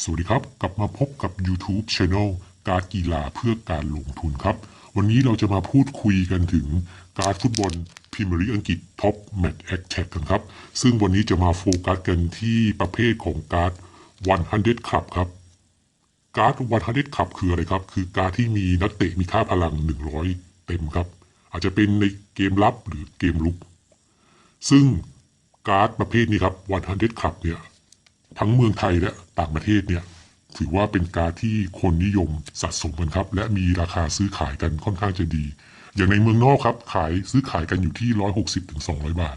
สวัสดีครับ กลับมาพบกับ YouTube Channel การกีฬาเพื่อการลงทุนครับ วันนี้เราจะมาพูดคุยกันถึงการฟุตบอลพรีเมียร์ลีกอังกฤษท็อปแมตช์แอคแท็กกันครับ ซึ่งวันนี้จะมาโฟกัสกันที่ประเภทของการ์ด100 Club ครับ การ์ด100 Club คืออะไรครับ คือการ์ดที่มีนักเตะมีค่าพลัง 100 เต็มครับ อาจจะเป็นในเกมรับหรือเกมลุก ซึ่งการ์ดประเภทนี้ครับ100 Club เนี่ย ทั้งเมืองไทยและต่างประเทศเนี่ยถือว่าเป็นการที่คนนิยมสะสมกันครับ และมีราคาซื้อขายกันค่อนข้างจะดี อย่างในเมืองนอกครับ ขายซื้อขายกันอยู่ที่ 160ถึง200 บาท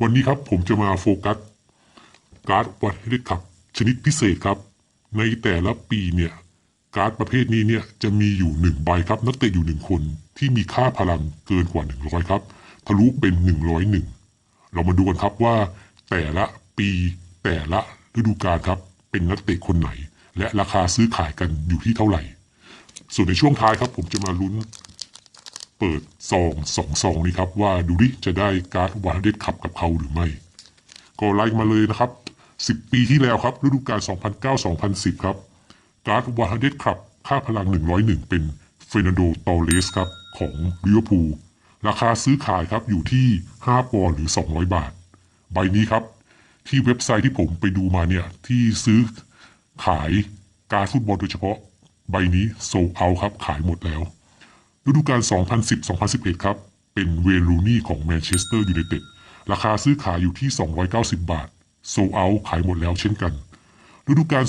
วันนี้ครับผมจะมาโฟกัสการ์ดวันเฮดขับชนิดพิเศษครับ ในแต่ละปีเนี่ยการ์ดประเภทนี้เนี่ยจะมีอยู่หนึ่งใบครับ นักเตะอยู่หนึ่งคนที่มีค่าพลังเกินกว่า 100 ครับ ทะลุเป็น 101 เรามาดูกันครับว่าแต่ละปี แต่ละฤดูกาลครับเป็นนักเตะคนไหน และราคาซื้อขายกันอยู่ที่เท่าไหร่ ส่วนในช่วงท้ายครับ ผมจะมาลุ้น เปิดซองสองซองนี้ครับว่าดูดิจะได้การ์ดวันเด็ดขับกับเขาหรือไม่ ก็ไล่มาเลยนะครับ 10 ปีที่แล้วครับฤดูกาล 2009-2010 ครับ การ์ดวาฮเดตครับค่าพลัง 101 เป็นเฟรนันโดตอเลสครับของลิเวอร์พูลราคาซื้อขายครับอยู่ที่ 5 ปอนด์หรือ 200 บาท ใบนี้ครับ ที่เว็บไซต์ที่ผมไปดูมาเนี่ย ที่ซื้อขายการฟุตบอลโดยเฉพาะใบนี้โซเอาครับขายหมดแล้วฤดูกาล 2010-2011 ครับ เป็นเวย์นรูนี่ของแมนเชสเตอร์ยูไนเต็ดราคาซื้อขายอยู่ที่ 290 บาท โซเอาขายหมดแล้วเช่นกันฤดูกาล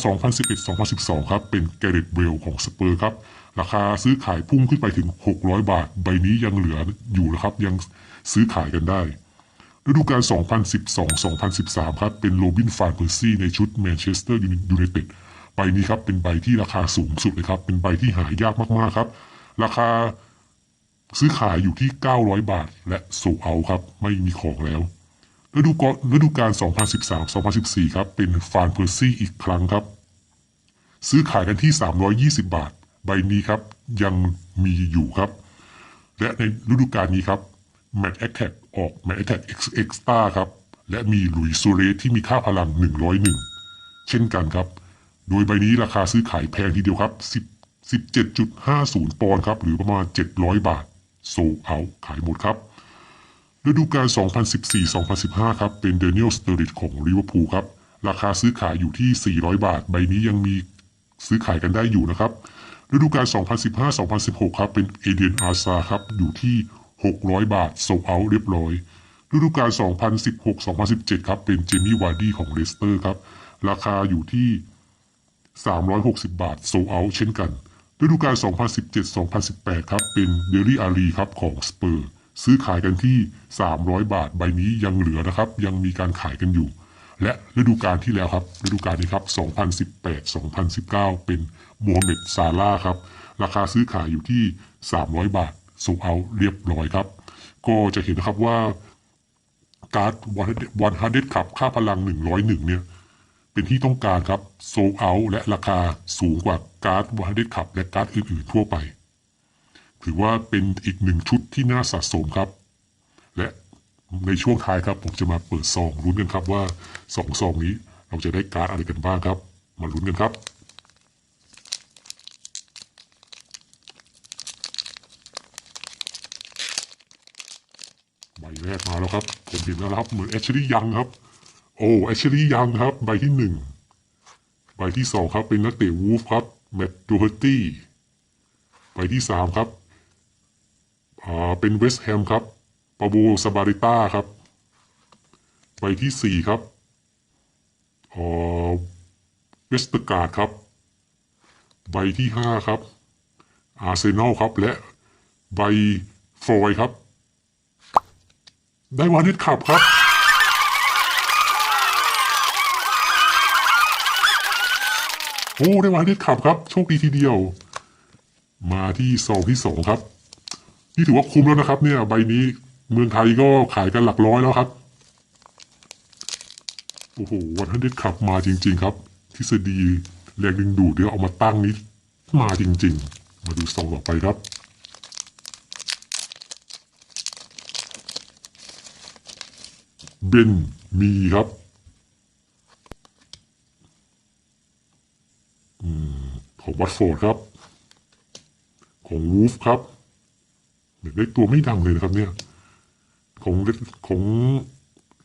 2011-2012 ครับ เป็นแกเรตเบลของสเปอร์ครับ ราคาซื้อขายพุ่งขึ้นไปถึง 600 บาท ใบนี้ยังเหลืออยู่นะครับ ยังซื้อขายกันได้ ฤดูกาล 2012-2013 ครับ เป็นโรบินฟานเพอร์ซี่ในชุดแมนเชสเตอร์ยูไนเต็ดใบนี้ครับเป็นใบที่ราคาสูงสุดเลยครับ เป็นใบที่หายากมากๆครับ ราคาซื้อขายอยู่ที่ 900 บาท และโซเอาครับ ไม่มีของแล้วฤดูกาลฤดูกาล 2013-2014 ครับ เป็นฟานเพอร์ซี่อีกครั้งครับ ซื้อขายกันที่ 320 บาท ใบนี้ครับยังมีอยู่ครับ และในฤดูกาลนี้ครับ แมต t ์แอ t แทกออกแมต t ์แอ t แท็กเอ็กซ์ต้าครับ และมีหลุยซูเรสที่มีค่าพลัง 101 เช่นกันครับ โดยใบนี้ราคาซื้อขายแพงทีเดียวครับ 10 17.50 ปอนด์ครับ หรือประมาณ 700 บาท โซเอาขายหมดครับฤดูกาล 2014-2015 ครับ เป็นเดนิเอลสเตอริดของลิเวอร์พูลครับ ราคาซื้อขายอยู่ที่ 400 บาท ใบนี้ยังมีซื้อขายกันได้อยู่นะครับ ฤดูกาล 2015-2016 ครับ เป็นเอเดียนอาซาครับ อยู่ที่ 600 บาทโซเอาเรียบร้อยฤดูกาล 2016-2017 ครับ เป็นเจมี่วาร์ดี้ของเลสเตอร์ครับ ราคาอยู่ที่ 360 บาทโซเอาเช่นกันฤดูกาล 2017-2018 ครับ เป็นเดลี่อารีครับของสเปอร์ ซื้อขายกันที่ 300 บาท ใบนี้ยังเหลือนะครับ ยังมีการขายกันอยู่ และฤดูกาลที่แล้วครับ ฤดูกาลนี้ครับ 2018-2019 เป็นโมฮัมเหม็ดซาลาครับ ราคาซื้อขายอยู่ที่ 300 บาท โซเอาเรียบร้อยครับ ก็จะเห็นนะครับว่าการ์ดวันฮันเดขับค่าพลัง 101 เนี่ย เป็นที่ต้องการครับโซเอาและราคาสูงกว่าการ์ดวันฮันเดขับและการ์ดอื่นๆทั่วไป ถือว่าเป็นอีกหนึ่งชุดที่น่าสะสมครับ และในช่วงท้ายครับผมจะมาเปิดซองลุ้นกันครับว่าสองซองนี้เราจะได้การ์ดอะไรกันบ้างครับ มาลุ้นกันครับ บแรกมาแล้วครับผมเห็นแล้วครับ เหมือนแอชลีย์ยังครับ โอ้แอชลีย์ยังครับ ใบที่หนึ่งใบที่สองครับ เป็นนักเตะวูฟครับแมตต์โดเฮอร์ตี้ใบที่สามครับอ่าเป็นเวสต์แฮมครับปาโบซาบาริต้าครับ ใบที่สี่ครับอ่าเวสต์การ์ดครับ ใบที่ห้าครับอาร์เซนอลครับและใบฟลอยครับ ได้วานิดขับครับ โอ้ได้วานิดขับครับ โชคดีทีเดียว มาที่ซองที่สองครับ นี่ถือว่าคุ้มแล้วนะครับ เนี่ย ใบนี้เมืองไทยก็ขายกันหลักร้อยแล้วครับ โอ้โหวันฮันเด็ดขับมาจริง ๆ ครับ ทฤษฎีแรงดึงดูดเดี๋ยวเอามาตั้งนี้มาจริง ๆ มาดูซองต่อไปครับ เบนมีครับของวัตฟอร์ดครับ ของวูฟครับได้ตัวไม่ดังเลยนะครับ เนี่ย ของของ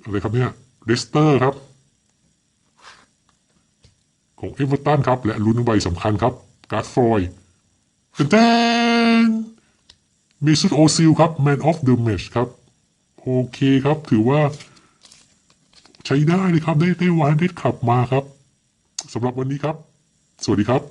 อะไรครับเนี่ยเลสเตอร์ครับ ของเอเวอร์ตันครับ และลุ้นใบสำคัญครับ การ์ดฟลอยด์แตนเมซุตโอซิลครับ Man of the Match ครับ โอเคครับ ถือว่า ใช้ได้เลยครับ ได้ได้วานได้ขับมาครับสำหรับวันนี้ครับ สวัสดีครับ